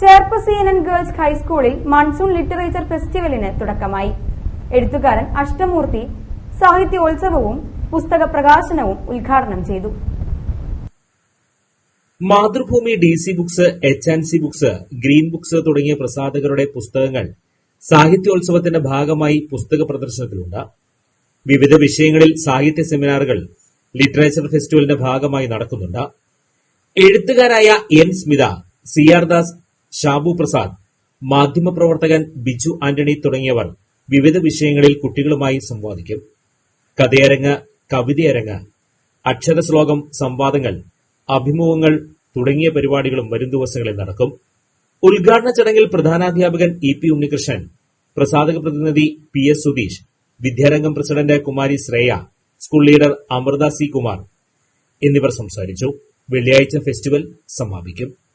Cherpu C N N girls ഹൈസ്കൂളിൽ monsoon literature ഫെസ്റ്റിവലിന് തുടക്കമായി. എഴുത്തുകാരൻ അഷ്ടമൂർത്തി സാഹിത്യോത്സവവും പുസ്തക പ്രകാശനവും ഉദ്ഘാടനം ചെയ്തു. Mathrubhumi D C books H and C books green books തുടങ്ങിയ പ്രസാധകരുടെ പുസ്തകങ്ങൾ സാഹിത്യോത്സവത്തിന്റെ ഭാഗമായി പുസ്തക പ്രദർശനത്തിലുണ്ട്. വിവിധ വിഷയങ്ങളിൽ സാഹിത്യ സെമിനാറുകൾ ലിറ്ററേച്ചർ ഫെസ്റ്റിവലിന്റെ ഭാഗമായി നടക്കുന്നുണ്ട്. എഴുത്തുകാരായ N. Smitha C. R. Das Shabu Prasad മാധ്യമപ്രവർത്തകൻ ബിജു ആന്റണി തുടങ്ങിയവർ വിവിധ വിഷയങ്ങളിൽ കുട്ടികളുമായി സംവാദിക്കും. കഥയരങ്ങ് കവിതയരങ്ങ് അക്ഷരശ്ലോകം സംവാദങ്ങൾ അഭിമുഖങ്ങൾ തുടങ്ങിയ പരിപാടികളും വരും ദിവസങ്ങളിൽ നടക്കും. ഉദ്ഘാടന ചടങ്ങിൽ പ്രധാനാധ്യാപകൻ ഇ പി ഉണ്ണികൃഷ്ണൻ പ്രസാദക പ്രതിനിധി P S Sudheesh Vidyarangam president Kumari Shreya school leader Amritha C Kumar എന്നിവർ സംസാരിച്ചു. വെള്ളിയാഴ്ച ഫെസ്റ്റിവൽ സമാപിക്കും.